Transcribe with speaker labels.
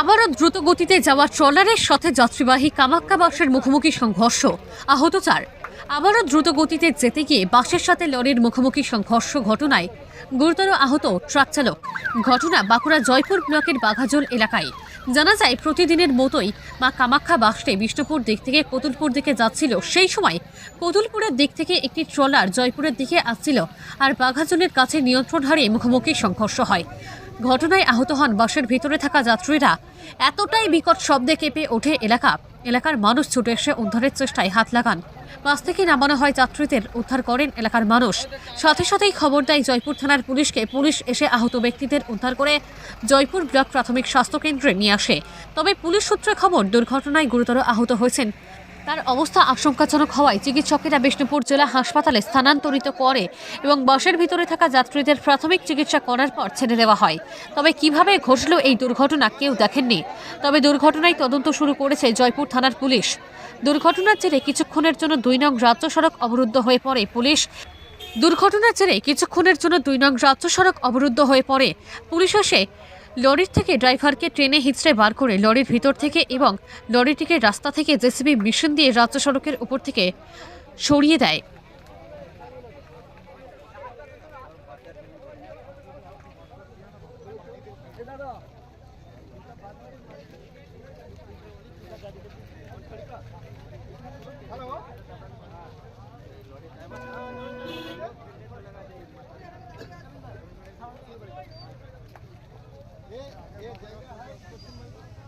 Speaker 1: আবারও দ্রুত গতিতে যাওয়া ট্রলারের সাথে যাত্রীবাহী কামাক্কা বাসের মুখোমুখি সংঘর্ষ আহত চার। আবারও দ্রুত গতিতে যেতে গিয়ে বাসের সাথে লরির মুখোমুখি সংঘর্ষ ঘটনায় গুরুতর আহত ট্রাক চালক। ঘটনা বাঁকুড়া জয়পুর ব্লকের বাঘাজল এলাকায়। জানা যায়, প্রতিদিনের মতোই মা কামাখ্যা বাসটি বিষ্ণুপুর দিক থেকে কতুলপুর দিকে যাচ্ছিল। সেই সময় কতুলপুরের দিক থেকে একটি ট্রলার জয়পুরের দিকে আসছিল আর বাঘাজলের কাছে নিয়ন্ত্রণ হারিয়ে মুখোমুখি সংঘর্ষ হয়। ঘটনায় আহত হন বাসের ভিতরে থাকা যাত্রীরা। এতটাই বিকট শব্দে কেঁপে ওঠে এলাকা। এলাকার মানুষ ছুটে এসে উদ্ধারের চেষ্টায় হাত লাগান। বাস থেকে নামানো হয় যাত্রীদের উদ্ধার করেন এলাকার মানুষ। সাথে সাথেই খবর দেয় জয়পুর থানার পুলিশকে। পুলিশ এসে আহত ব্যক্তিদের উদ্ধার করে জয়পুর ব্লক প্রাথমিক স্বাস্থ্য কেন্দ্রে নিয়ে আসে। তবে পুলিশ সূত্রে খবর, দুর্ঘটনায় গুরুতর আহত হয়েছেন তার অবস্থা আশঙ্কাজনক হওয়ায় চিকিৎসকেরা বিষ্ণুপুর জেলা হাসপাতালে স্থানান্তরিত করে এবং বাসের ভিতরে থাকা যাত্রীদের প্রাথমিক চিকিৎসা করার পর ছেড়ে দেওয়া হয়। তবে কীভাবে ঘটল এই দুর্ঘটনা কেউ দেখেননি। তবে দুর্ঘটনায় তদন্ত শুরু করেছে জয়পুর থানার পুলিশ। দুর্ঘটনার জেরে কিছুক্ষণের জন্য দুই নং রাজ্য সড়ক অবরুদ্ধ হয়ে পড়ে পুলিশ। দুর্ঘটনার জেরে কিছুক্ষণের জন্য দুই নং রাজ্য সড়ক অবরুদ্ধ হয়ে পড়ে পুলিশ এসে লরির থেকে ড্রাইভারকে ট্রেনে হিচড়ে বার করে লরির ভিতর থেকে এবং লরিটিকে রাস্তা থেকে জেসিবি মিশন দিয়ে রাজ্য সড়কের উপর থেকে সরিয়ে দেয়। ये जगह है